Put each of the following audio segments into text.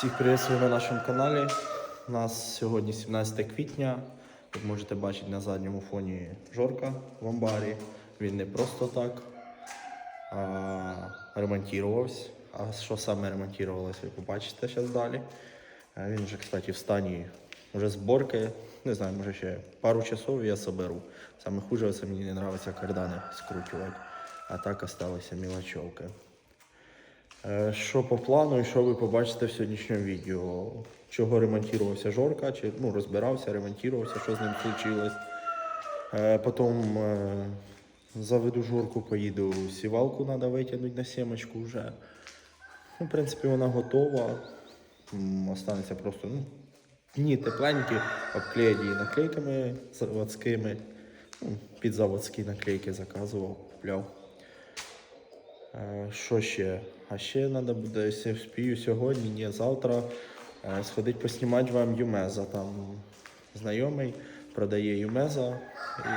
Всіх приветствую на нашому каналі. У нас сьогодні 17 квітня. Як можете бачити на задньому фоні Жорка в амбарі. Він не просто так а, ремонтувався. А що саме ремонтувалося, ви побачите зараз далі. Він вже, кстати, в стані вже зборки. Не знаю, може ще пару часов я соберу. Саме хуже це мені не подобається кардани скручувати. А так осталися мілочовки. Е, Що по плану і що ви побачите в сьогоднішньому відео? Чого ремонтувався Жорка, чи ну, розбирався, ремонтувався, що з ним случилось. Е, Потім е, заведу Жорку, поїду сівалку, треба витягнути на сімочку вже. Ну, в принципі, вона готова. Останеться просто ну, дні тепленькі, обклеїть її наклейками заводськими. Ну, під заводські наклейки заказував, купляв. Е, Що ще? А ще треба буде, якщо вспію сьогодні, ні, завтра е, сходити поснімати вам Юмеза. Там знайомий продає Юмеза і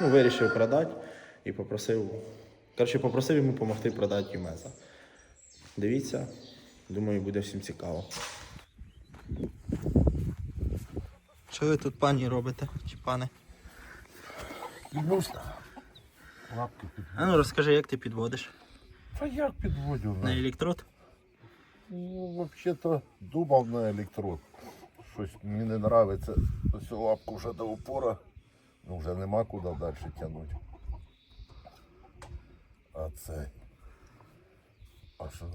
ну, вирішив продати і попросив. Коротше, попросив йому допомогти продати Юмеза. Дивіться, думаю, буде всім цікаво. Що ви тут пані робите? Чи пане? Лапки під... А ну розкажи, як ти підводиш? Та як підводю? На На... електрод? Ну, взагалі-то думав на електрод. Щось мені не подобається. Ось цю лапку вже до упора. Ну вже нема куди далі тягнути. А це. А що?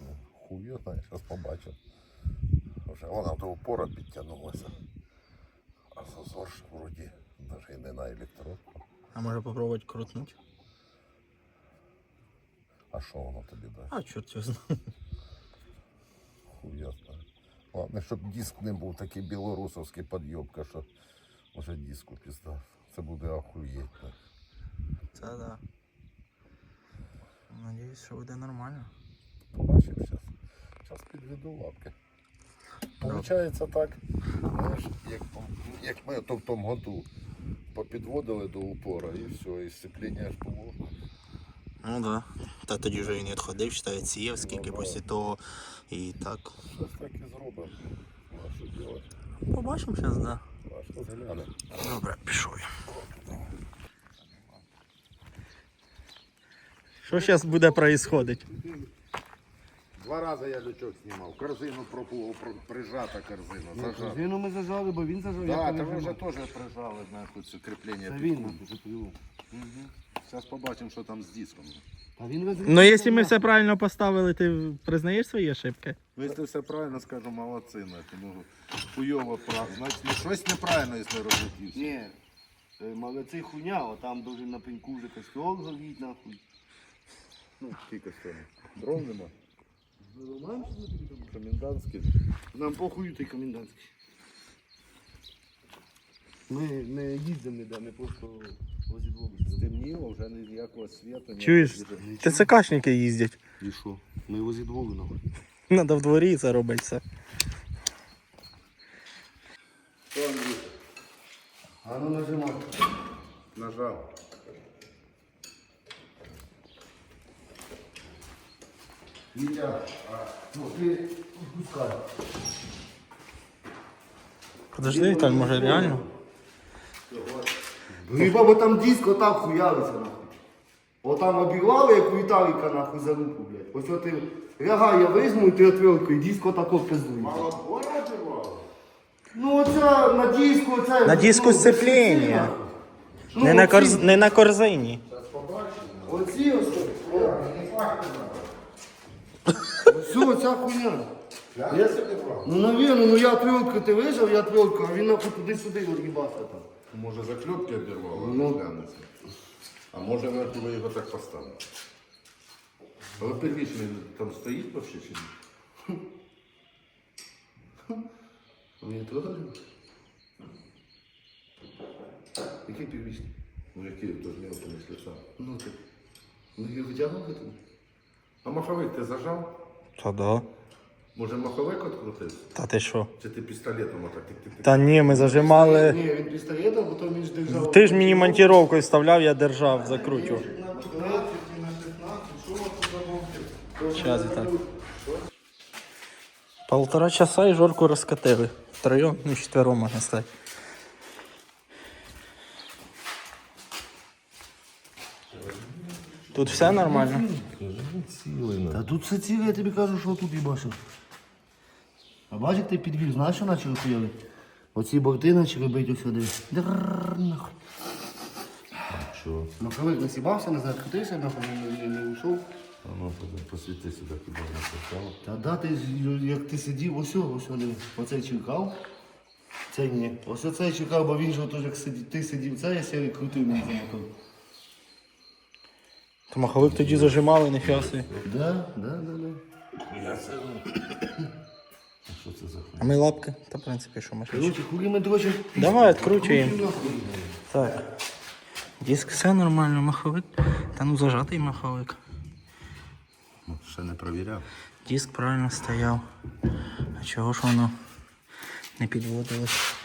Ну, хуйо, зараз побачив. Вже вона до упора підтягнулася. А зазор ж вроді навіть і не на електрод. А може попробувати крутнути? А що воно тобі дасть? А, чорт його знає. Хуясно. Ладно, щоб диск не був такий білорусовський підйобка, що може диску пізда. Це буде ахуєть. так. Це да. Надіюсь, що буде нормально. Побачимо зараз. Зараз підведу лапки. Получається так, знаєш, як, як ми то в тому году попідводили до упора і все, і сцеплення аж було. Ну да. Та тоді вже він відходив, считає, сіяв, скільки Ну, після того. І так. Щось так і зробимо. Ну? Побачимо зараз, да. Добре, пішов. Що зараз буде происходить? Два рази я лючок знімав. Корзину пропу, про- прижата корзина, зажата. Корзину ми зажали, бо він зажав, я Да, та ви вже теж прижали нахуй це кріплення. Це під він нам дуже привів. Зараз побачимо, що там з диском. Та він везде. Ну, якщо ми все правильно поставили, ти признаєш свої ошибки? Ну, якщо все правильно скажу, молодці, нахуй. Ну, хуйово прав. Значить, ну, щось неправильно, якщо розлетівся. Ні. е, Молодці хуйня, а там дуже на пеньку вже костюм горіть, нахуй. Ну, скільки стоїть? Дрон нема? Ну? Комендантський. Нам похую той комендантський. Ми не їздимо ніде, ми просто. Стемніло, вже ніякого світу. Чуєш? ТЦКшники їздять. І що? Ми возі двома нахуй. Треба в дворі це робити все. Що, Андрюха? А ну нажимай. Нажав. Вітя, Ну, ти пускай. Подожди, Віталь, може реально? Хіба бо там диск отак хуявиться нахуй. Отам обірвали, як у Віталіка нахуй за руку, блядь. Ось от ти лягай, я візьму і ти отвілкою, диск отако пиздує. мало обірвало? Ну оця на диску, оця. На диску ну, сцепління. Ну, Не на, корз... не на корзині. Оці ось. Все, оця хуйня. Я собі брав. Ну, навірно, ну я отвілку, ти вижав, я отвілку, а він нахуй туди-сюди розгибався там. Може закльопки обірвало, Ну. глянеться. А може нахуй ви його так поставили. Але первічний там стоїть вообще чи ні? Він трогали? Який первічний? Ну який то ж мелко не сліса. Ну так. Ну його там? А маховик ти зажав? Та да. Може маховик відкрутився? Та ти що? Чи ти пістолетом отак тик-тик-тик? Та ні, ми зажимали. Ні, він пістолетом, потім він ж держав. Ти ж мені монтіровкою вставляв, я держав, закручував. На 15 і на 16, що ви тут замовчили? Щас, Віталь. Полтора часа і жорку розкатили. Втроєм, ну четвером можна сказати. Тут все нормально. Та тут все ціле, я тобі кажу, що тут їбашив. А бачиш, як ти підвів, знаєш, що почали хуяли? Оці борти почали бити ось сюди. Дррррр, нахуй. Що? Ну, коли насібався, не знаю, крутився, нахуй, не, не, не уйшов. А ну, посвіти сюди, хіба не попало. Та да, ти, як ти сидів, ось, ось один. Оцей чекав. Цей ні. Ось оцей чекав, бо він же теж як сидів, ти сидів, це я сів і крутив мені замотав. То маховик тоді зажимали, не фіаси. Да, да, да, да. Я це. А що це за хуй? А ми лапки, та в принципі, що ми ще. Короче, хули ми дрочим. Давай відкручуємо. Так. Диск все нормально, маховик. Та ну зажатий маховик. Ну, Ще не провіряв. Диск правильно стояв. А чого ж воно не підводилось?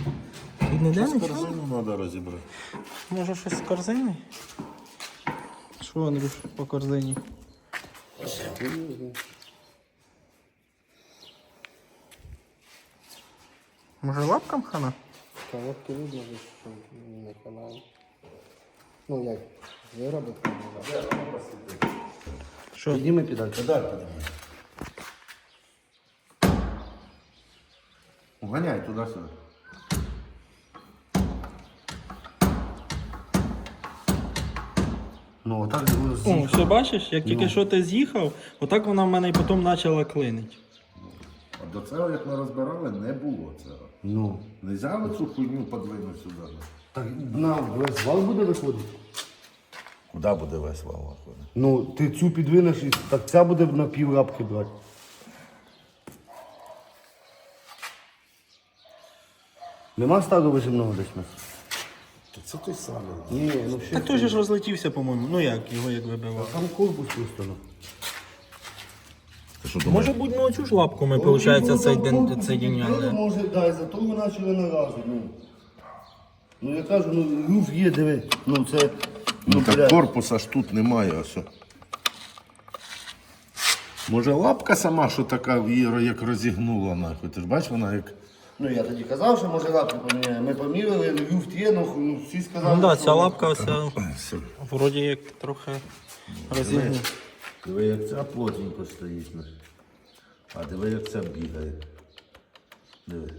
Тут ніде нічого? Корзину треба розібрати. Може щось з корзини? Що, Андрюш, по корзині? Може лапкам хана? Та лапки видно, що не канал. Ну як, виробить Що? Підніми педаль. Педаль подивись. Уганяй туди-сюди. Ну отак О, все бачиш, як тільки що ти з'їхав, отак вона в мене і потім почала клинити. А до цього, як ми розбирали, не було цього. Ну. Не взяли цю хуйню подвинути сюди. Так на весь вал буде виходити. Куди буде весь вал виходить? Ну, ти цю підвинеш і так ця буде на пів лапки брати. Нема старого вижимного десь нас? Це той самий. Ні, ну ще. Так той же ж розлетівся, по-моєму. Ну як, його як вибивав. Там корпус просто. ну. Ти що думаєш? Може бути, ну оцю ж лапку ми, виходить, цей день соєдиняли. Може, да, і зато ми почали наразити. Ну. ну я кажу, ну люф є, диви. Ну це. Ну так корпуса ж тут немає ось. Може лапка сама, що така її як розігнула нахуй. Ти ж бачиш, вона як. Ну я тоді казав, що може лапки поміняємо. Ми поміряли, ну люфт є, ну, ну всі сказали. Ну так, що- ця лапка оця Все. вроді як трохи розігнула. Диви, як ця плотненько стоїть. ну. А диви, як ця бігає. Диви.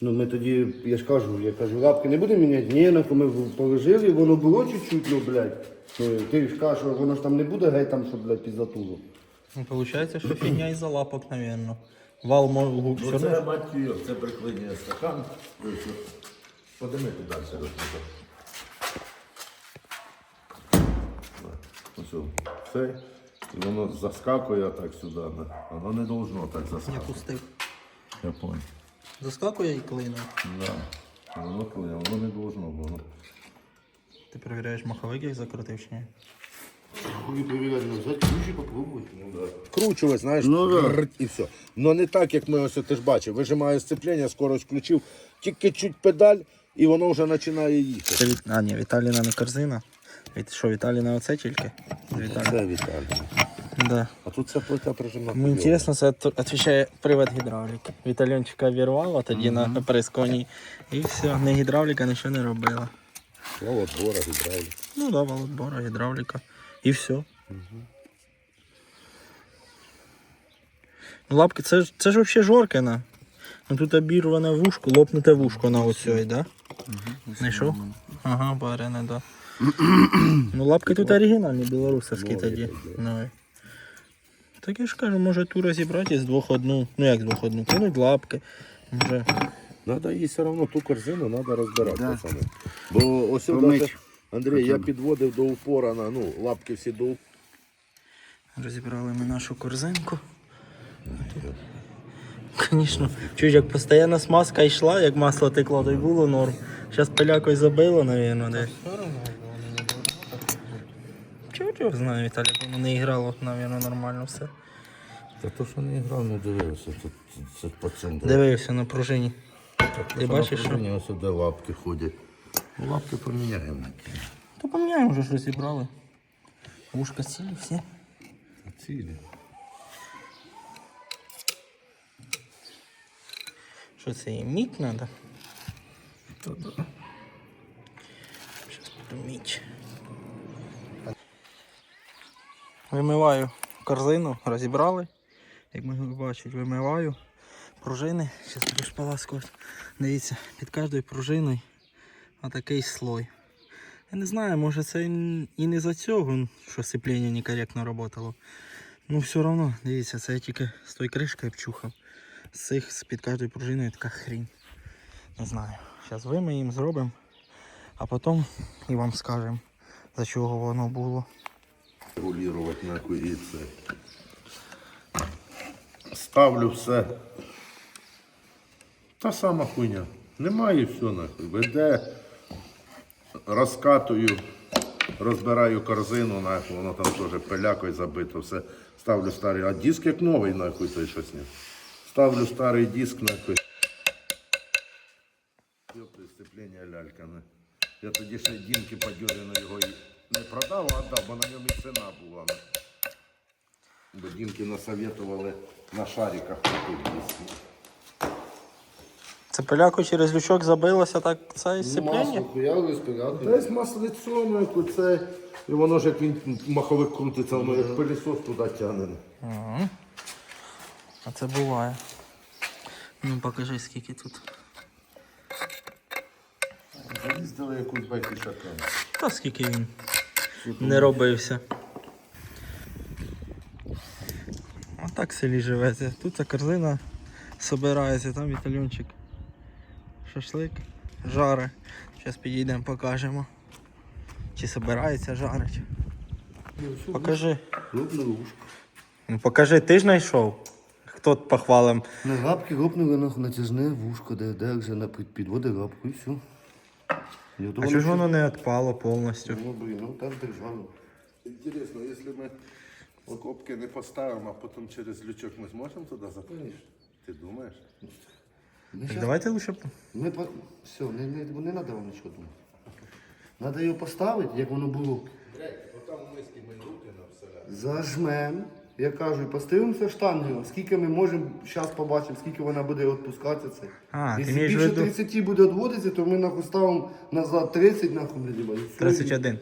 Ну ми тоді, я ж кажу, я кажу, лапки не будемо міняти. Ні, нахуй ми положили, воно було чуть-чуть, ну, блядь. Ну, ти ж кажеш, що воно ж там не буде геть там, щоб, блядь, піздатуло. Ну, Получається, що фігня із-за лапок, мабуть. Вал може Ну це його, це приклинює стакан. Подими туди все це, і воно заскакує так сюди. не? Воно не должно так Я заскакувати. пустив. Я понял. Заскакує і клине. Да. Воно коли, воно не должно було. Ти перевіряєш маховик, як закрутив чи ні? Ну, попробуй. Ну, да. Вкручувати, знаєш, Ну, да. трррт і все. Ну не так, як ми ось ти ж бачив. Вижимає сцеплення, скорость включив, тільки чуть педаль, і воно вже починає їхати. Це від... А, ні, Віталіна не корзина. Від... Що, Віталіна оце тільки? Віталій. Це Віталій. Да. А тут ця плита прижимна. Мені інтересно, це відповідає привод гідравліки. Вітальончика вірвала тоді на присконі. І все, не гідравліка нічого не робила. Слово двора, гідравлік. Ну да, володбора, гідравліка. І все. Ну, Лапки, це ж це ж взагалі жоркина. Ну тут обірване вушко, лопнуте вушко на оцій, да? Знайшов? Ага, барене, да. Ну лапки тут оригінальні, білорусовські тоді. Ну, так я ж кажу, може ту розібрати з двох одну. Ну як з двох одну? Кинуть лапки. Може. Надо їй все одно ту корзину треба розбирати. пацани. Бо ось Помить. даже, Андрій, я підводив до упора на ну, лапки всі до упора. Розібрали ми нашу корзинку. Звісно, чуть як постійна смазка йшла, як масло текло, то й було норм. Зараз пилякою забило, мабуть, десь. Чого знаю, Віталій, воно не грало, мабуть, нормально все. Та то, що не грав, не дивився. Тут це по центру. Дивився на пружині. Ти бачиш, що? Ось сюди лапки ходять. Ну, Лапки поміняємо. То поміняємо вже ж розібрали. Вушка цілі всі. Цілі. Що це і мідь треба? Та-да. Зараз буду мідь. Вимиваю корзину, розібрали. Як можна бачити, вимиваю пружини. Зараз буду шпаласкувати. Дивіться, під кожною пружиною отакий слой. Я не знаю, може це і не за цього, що сцеплення некоректно працювало. Ну все одно, дивіться, це я тільки з тої кришки обчухав. З цих під кожною пружиною така хрінь. Не знаю. Зараз вимиємо, зробимо, а потім і вам скажемо, за чого воно було. Регулювати нахуй і. Ставлю все. Та сама хуйня. Немає все нахуй. Веде, розкатую, розбираю корзину, нахуй, воно там теж пилякою забито, все. Ставлю старий. А диск як новий, нахуй, той щось не. Ставлю старий диск, нахуй. Йопти, сцеплення лялька. не. Я тоді ще Дімки Падюрину його і не продав, а віддав, бо на ньому і ціна була. Бо Дімки насоветували на шариках купити диски. Це поляку через лючок забилося так це сцеплення? хуяли, спирати. Десь маслицо, ну, як оце, і воно ж як він маховик крутиться, воно як пилісос туди тягне. Ага. А це буває. Ну покажи скільки тут. Заїздили якусь байкішака. Та скільки він не робився. А так в селі живеться. Тут ця корзина собирається, там вітальончик. Шашлик, жаре. Зараз підійдемо, покажемо. Чи собирається жарить. Покажи. Ну покажи, ти ж знайшов. Хто похвалим? На грабки гопнули натяжне вушко, де, де вже на під- підводи грабку і все. І ото А чого ж воно не відпало повністю? Ну, блін, ну так держало. Інтересно, якщо ми окопки не поставимо, а потім через лючок ми зможемо туди запустити? Ти думаєш? Ми Так щас- Давайте лучше. Ми по... Все, не, не, не треба вам нічого думати. Треба його поставити, як воно було. Блять, Отам в мисці ми руки на все. Зажмем. Я кажу, і поставимося штангою. Скільки ми можемо, зараз побачимо, скільки вона буде відпускатися це. А, ти Якщо маєш в більше виду- 30 буде відводитися, то ми нахуй ставимо назад 30, нахуй не дібай. 31.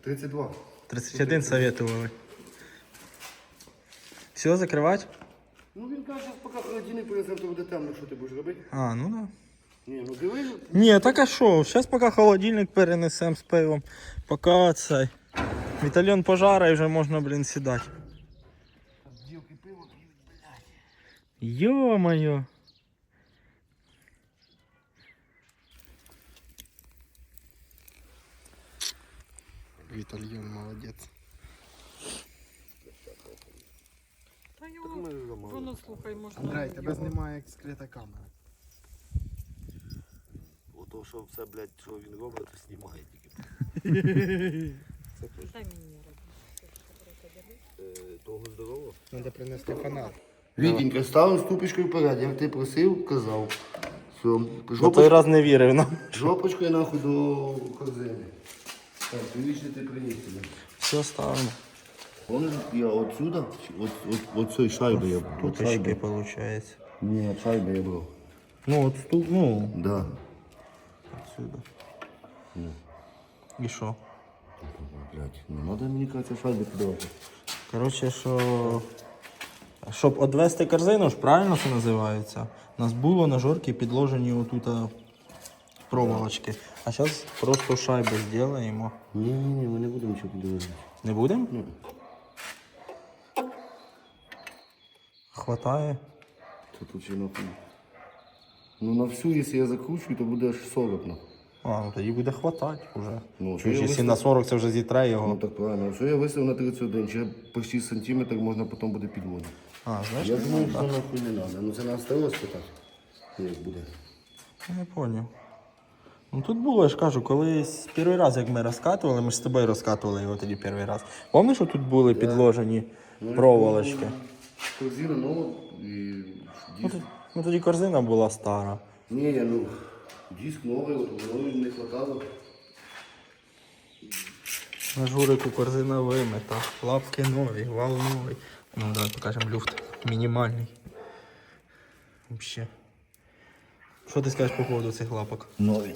32. 31 советували. Все, закривати? Ну він каже, зараз поки холодильник принесемо, то буде темно, що ти будеш робити? А, ну да. Ні, ну диви, Ні, так а що? Зараз поки холодильник перенесемо з пивом. Поки цей. Вітальйон пожара і вже можна, блін, сідати. Йо-моє. Вітальйон молодець. Та його воно слухай, можна. Андрей, тебе знімає як скрита камера. Ото що все, блядь, що він робить, то знімає тільки. Дай мені робити. Того здорово. Треба принести фонар. Вітенька, ставив ступочкою вперед, як ти просив, казав. Все, На той раз не вірив нам. жопочкою нахуй до корзини. Так, півічний ти приніс сюди. Все ставимо. Вон я отсюда, от, от, от цієї шайби я брав. От Туточки, шайби. виходить. Ні, от шайби я брав. Ну, от тут, ну, Да. отсюда. І що? Блядь, не треба мені кажеться шайби підавати. Коротше, що. Щоб відвести корзину, ж правильно це називається. У нас було на жорки підложені отут проволочки. А зараз просто шайби зробимо. Ні, ні, ні, ми не будемо нічого підавати. Не будемо? Хватає. Це тут ще. Ну на всю, якщо я закручую, то буде аж 40 нахуй. А, ну тоді буде хватати вже. Ну, Чуєш, я якщо на 40 це вже зітре Ну так правильно. Все я висив на 31, ще почти сантиметр можна потім буде підводити. А, знаєш, Я не думаю, що нахуй не треба. Ну це на осталось питати. Як буде. Я не поняв. Ну тут було, я ж кажу, колись перший раз, як ми розкатували, ми ж з тобою розкатували його тоді перший раз. Пам'ятаєш, що тут були підложені проволочки? Корзина нова і Ну, тут- ну тоді корзина була стара. Ні, ні, ну диск новий, от воно не хватало. На журику корзина вимита, лапки нові, вал новий. Ну давай покажемо люфт. Мінімальний. Вообще. Що ти скажеш по поводу цих лапок? Нові.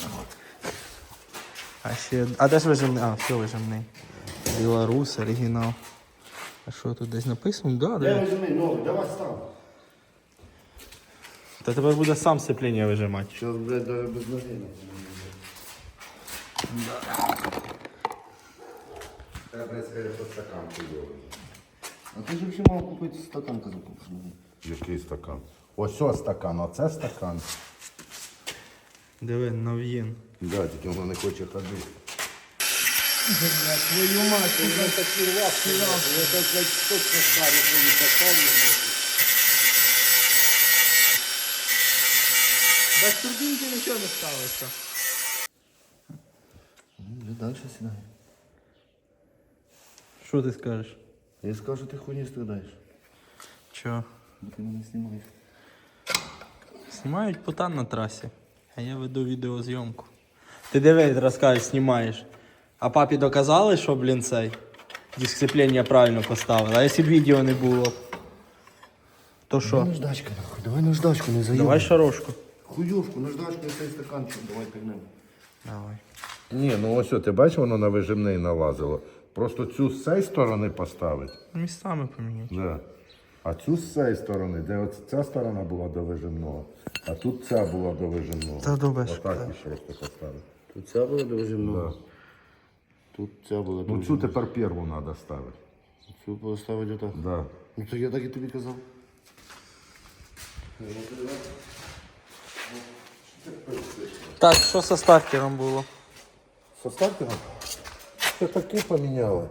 А ще. А де ж вижимний? А, все вижимний. Білорус, оригінал. А що тут десь написано? Да, Де да. візьми, новий, давай став. Та тепер буде сам сцепління вижимати. Зараз, блядь, даже без ноги. Треба сказати, що стакан хуйовий. А ти ж взагалі мав купити стакан казав. Який стакан? Ось ось стакан, а це стакан. Диви, нов'їн. Да, тільки воно не хоче ходити. Твою мать, ти на такі лапки, я так блядь, точно старі свої поставлю. Без турбінки нічого не ставиться. Ну, далі сідай. Що ти скажеш? Я скажу, ти хуйні страдаєш. Чого? Бо ти мене знімаєш. Знімають путан на трасі, а я веду відеозйомку. Ти диви, розкажеш, знімаєш. А папі доказали, що, блін, цей дисципління правильно поставили. А якщо б відео не було, то що? Давай наждачка, нахуй, давай наждачку, не заїбай. Давай шарошку. Хуйовку, наждачку і цей стаканчик, давай пігнемо. Давай. Ні, ну ось о, ти бачиш, воно на вижимний налазило. Просто цю з цієї сторони поставити. Містами поміняти. Да. А цю з цієї сторони, де от ця сторона була до вижимного, а тут ця була до вижимного. Та до без Отак і просто поставити. Тут ця була дуже много. Тут ця була Ну дуже цю тепер перву треба ставити. Цю поставити отак. Да. Ну то я так і тобі казав. Так, що зі стартером було? Со стартером? Це таки поміняли.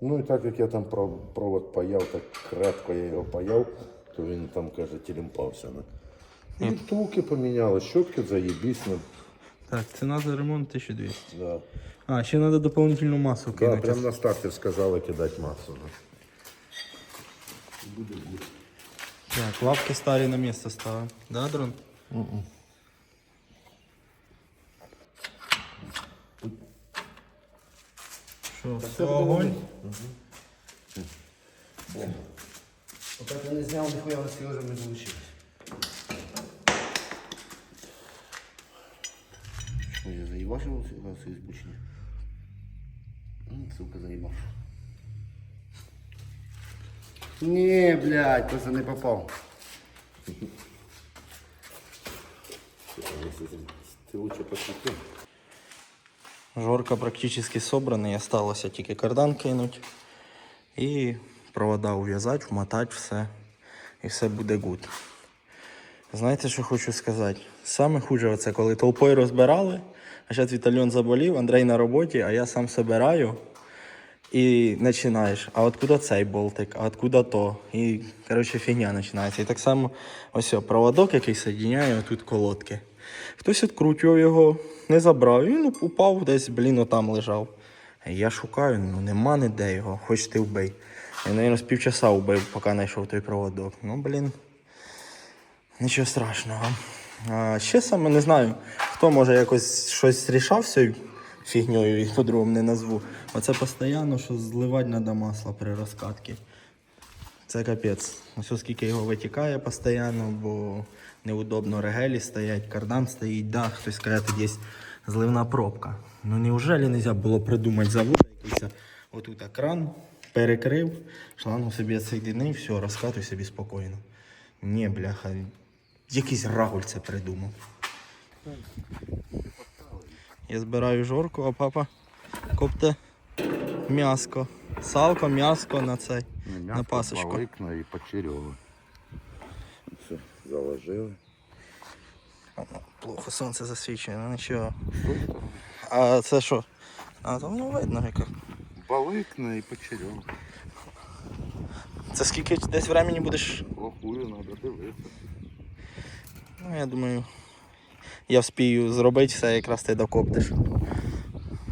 Ну і так як я там про- провод паяв, так крепко я його паяв, то він там, каже, тілімпався. Ну. І втулки поміняли, щотки заєбісь. Ну, Так, ціна за ремонт 1200. да. А, ще треба дополнительну масу Да, кинути. прямо на стартер сказали кидати масу. Да. Так, лапки старі на місце ставимо. Да, дрон? Що, все, огонь? Поки ти не зняв, ніхуя на цій вже не вийшло. Що, я заїбашив це із бучення? М, Сука, заїбав. Не, блядь, просто не попав. Ти лучше посвіти. Жорка практично собраний, осталося тільки кардан кинуть і провода ув'язати, вмотати все. І все буде гуд. Знаєте, що хочу сказати? Саме хуже це коли толпою розбирали, а зараз Вітальон заболів, Андрей на роботі, а я сам собираю. І починаєш, а откуда цей болтик, а откуда то. І, коротше, фігня починається. І так само ось проводок, який соєдиняє тут колодки. Хтось відкручував його, не забрав, він упав десь, блін, отам лежав. Я шукаю, ну нема ніде його, хоч ти вбий. Я, мабуть, з півчаса вбив, поки знайшов той проводок. Ну, блін, нічого страшного. А ще саме не знаю, хто може якось щось рішав цією фігньою, і по-другому не назву. Оце постійно, що зливати треба масло при розкатці. Це капець. Ось скільки його витікає постійно, бо неудобно регелі стоять, кардан стоїть, да, хтось скаже, тут є зливна пробка. Ну неужели не можна було придумати завод, якийсь отут кран, перекрив, шлангу собі відсоєдинив, все, розкатуй собі спокійно. Ні, бляха, якийсь рагуль це придумав. Я збираю жорку, а папа копте м'яско. Салко, м'яско на цей. на пасочку. Баликна і почерьово. Заложили. Плохо сонце засвічує, ну нічого. А це що? А там ну видно яка. Баликна і почерьово. Це скільки десь времени будеш? Плохую, треба дивитися. Ну, я думаю, я вспію зробити все, якраз ти докоптиш.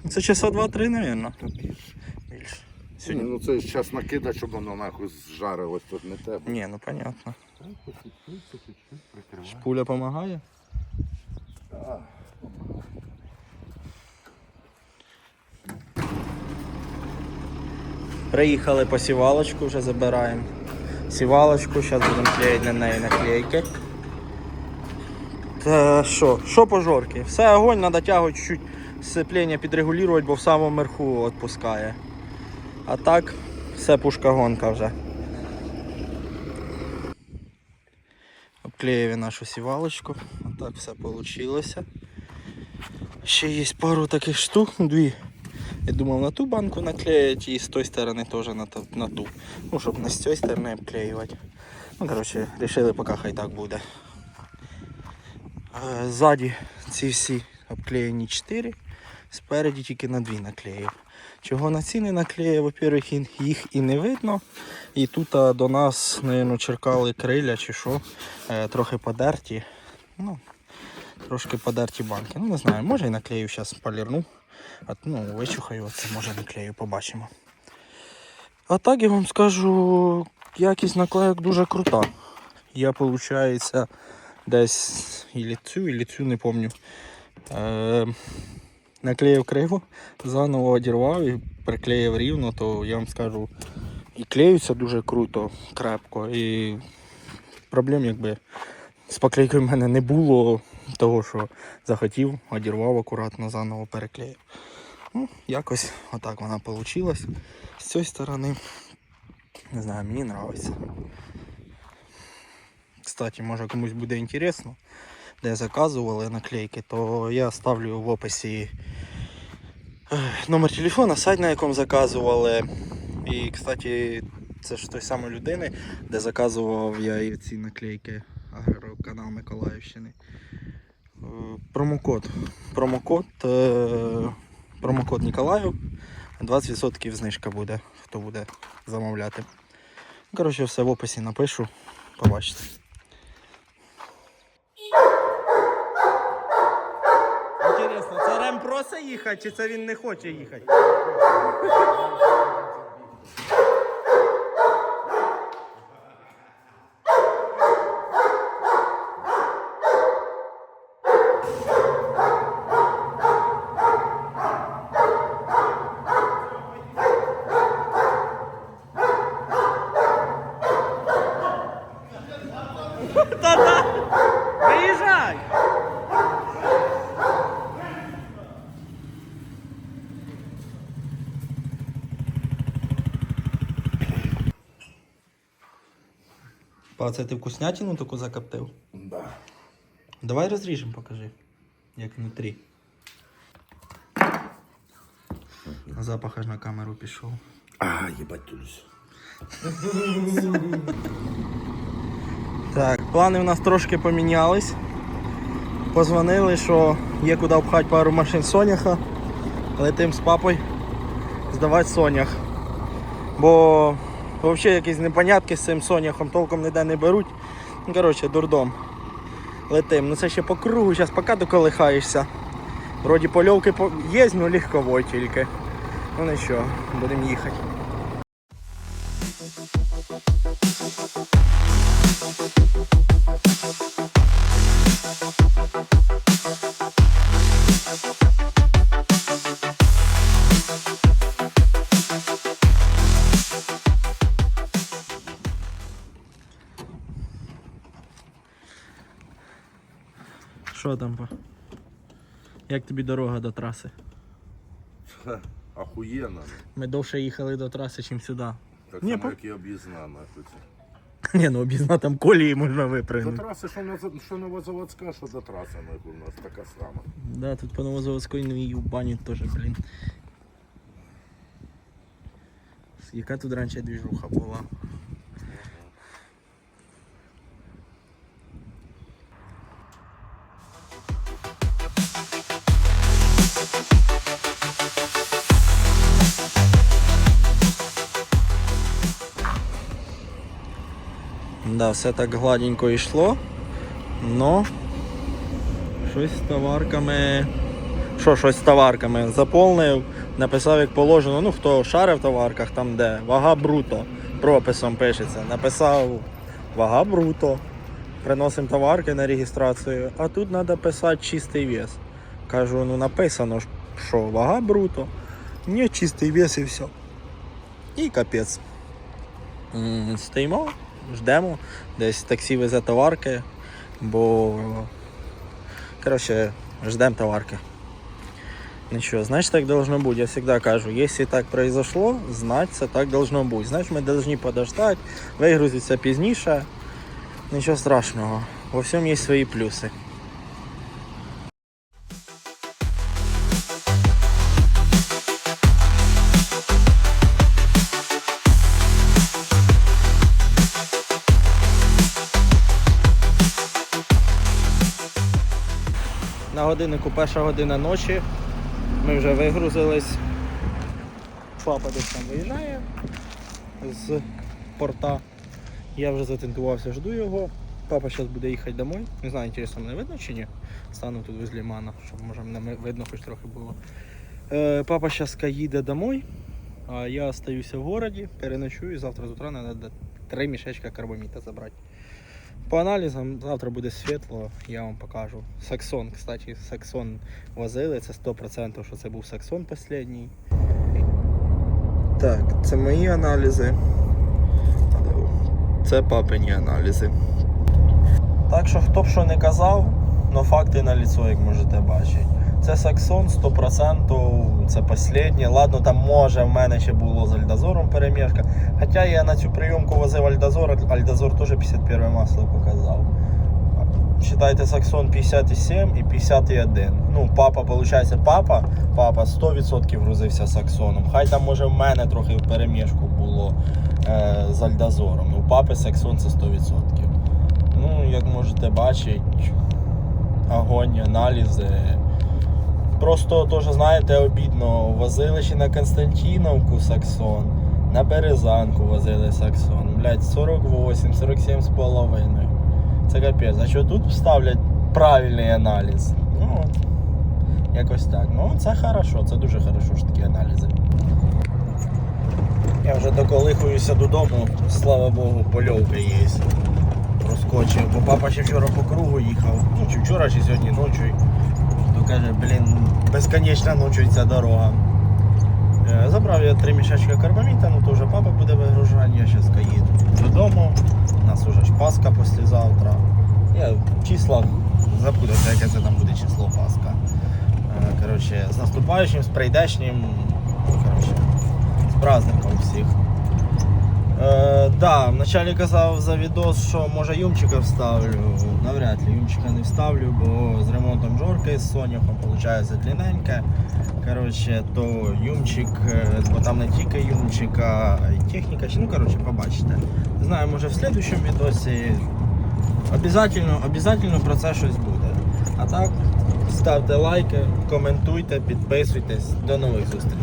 Це часа два-три, мабуть. Більше. Ні, Сьогодні. ну це зараз накидати, щоб воно нахуй зжарилось, тут не тебе. Ні, ну понятно. Пуля допомагає? Приїхали по сівалочку, вже забираємо сівалочку, зараз будемо клеїти на неї наклейки. Та що, що по жорки? Все огонь, треба тягу чуть-чуть сцеплення підрегулювати, бо в самому верху відпускає. А так, все пушка гонка вже. Обклеїли нашу сівалочку. Отак все вийшло. Ще є пару таких штук, дві. Я думав на ту банку наклеїти і з тої сторони теж на, ту- на ту. Ну, щоб не з цієї сторони обклеювати. Ну, коротше, вирішили, поки хай так буде. Е, Ззаді ці всі обклеєні 4, спереді тільки на 2 наклеїв. Чого на ці не во-первых, їх- і не видно. І тут до нас, мабуть, черкали криля чи що, е, трохи подерті. Ну, трошки подерті банки. Ну, не знаю, може і наклею зараз полірну. А, ну, вичухаю, оце може наклею, побачимо. А так я вам скажу, якість наклеїк дуже крута. Я, виходить, десь і цю, і цю, не пам'ятаю. Е, наклеїв криво, заново одірвав і приклеїв рівно, то я вам скажу, і клеються дуже круто, крепко. І проблем якби з поклейкою в мене не було, того що захотів, одірвав акуратно, заново переклеїв. Ну, якось отак вона вийшла. З цієї сторони, не знаю, мені подобається. Кстати, може комусь буде інтересно, де заказували наклейки, то я ставлю в описі е, номер телефона, сайт, на якому заказували. І, кстати, це ж той самої людини, де заказував я і ці наклейки агроканал Миколаївщини. Е, Промокод. Промокод, е, промокод Ніколаїв. 20% знижка буде, хто буде замовляти. Коротше, все в описі напишу, побачите. Інтересно, це Рем просить їхати, чи це він не хоче їхати? Це ти вкуснятину таку закоптив? Да. Давай розріжемо, покажи. Як внутрі. Запах аж на камеру пішов. А, їбать тулюсь. Так, плани у нас трошки помінялись. Позвонили, що є куди впхати пару машин Соняха. Летим з папою здавати Сонях. Бо взагалі якісь непонятки з цим Соняхом толком ніде не беруть. Ну, коротше, дурдом. Летим. Ну це ще по кругу, зараз поки доколихаєшся. Вроді польовки по... є, ну легково тільки. Ну нічого, будемо їхати. Що там? па? Як тобі дорога до траси? Охуєнно. Ми довше їхали до траси, ніж сюди. Так Ні, само, по- як і об'їзна нахуй. це. Ні, ну обізна там колії можна До випрыгнути. траси, що, на, що Новозаводська, що до траси нахуй у нас така сама. Да, тут по Новозаводської новій бані теж, блін. Яка тут раніше двіжуха була? Все так гладенько йшло, но щось з товарками. Що, щось з товарками заповнив, написав як положено. Ну хто шарив в товарках, там де вага бруто, прописом пишеться. Написав вага бруто. Приносимо товарки на реєстрацію, а тут треба писати чистий вес. Кажу, ну написано, що вага бруто. Ні, чистий вес і все. І капець. Стоїмо, ждемо, десь таксі везе товарки, бо коротше, ждемо товарки. Ничего, значит так должно быть. Я всегда кажу, если так произошло, значит це так должно быть. Значит мы должны подождать, вигрузиться пізніше. Нічого страшного. Во всем есть свои плюсы. На годиннику перша година ночі. Ми вже вигрузились. Папа десь там виїжджає з порта. Я вже затентувався, жду його. Папа зараз буде їхати домой. Не знаю, інтересно, мене видно чи ні. Стану тут возле лимана, щоб може мене видно хоч трохи було. Е, папа зараз їде домой, а я остаюся в городі, переночую і завтра з утра треба три мішечка карбаміта забрати. По аналізам завтра буде світло, я вам покажу. Саксон, кстати, саксон возили, це 100%, що це був саксон останній. Так, це мої аналізи. Це папині аналізи. Так що хто б що не казав, але факти на ліцо, як можете бачити. Це Саксон 100%, це останнє. Ладно, там може в мене ще було з Альдазором перемішка. Хоча я на цю прийомку возив Альдазор, Альдазор теж 51 масло показав. Считайте Саксон 57 і 51. Ну, папа, виходить, папа, папа 100% грузився Саксоном. Хай там може в мене трохи в перемішку було е, з Альдазором. Ну, у папи Саксон це 100%. Ну, як можете бачити, огонь, аналізи. Просто теж, знаєте, обідно. Возили ще на Константиновку Саксон, на Березанку возили Саксон. Блять, 48, 47 з половиною. Це капець. А що тут ставлять правильний аналіз? Ну. Якось так. Ну це хорошо, це дуже хорошо що такі аналізи. Я вже доколихуюся додому, слава Богу, польовка є. Проскочив, бо папа ще вчора по кругу їхав. Ну, чи вчора, чи сьогодні ночі. Каже, блін, безконечна ночі ця дорога. Е, Забрав я три мішечка карбаміта, ну то вже папа буде вигружати, я зараз їду додому. У нас уже ж Пасха післязавтра. Я в числах забудуся, яке це там буде число Пасха. Е, Коротше, з наступаючим, з прийдешнім. Коротше, з праздником всіх. Е, да, вначалі казав за відос, що може юмчика вставлю. Навряд ли юмчика не вставлю, бо з ремонтом жорки з соняхом виходить длинненьке. Коротше, то юмчик, е, бо там не тільки юмчик, а й техніка. Ну, коротше, побачите. Не знаю, може в слідчому відосі. Обязательно, обязательно про це щось буде. А так, ставте лайки, коментуйте, підписуйтесь. До нових зустрічей.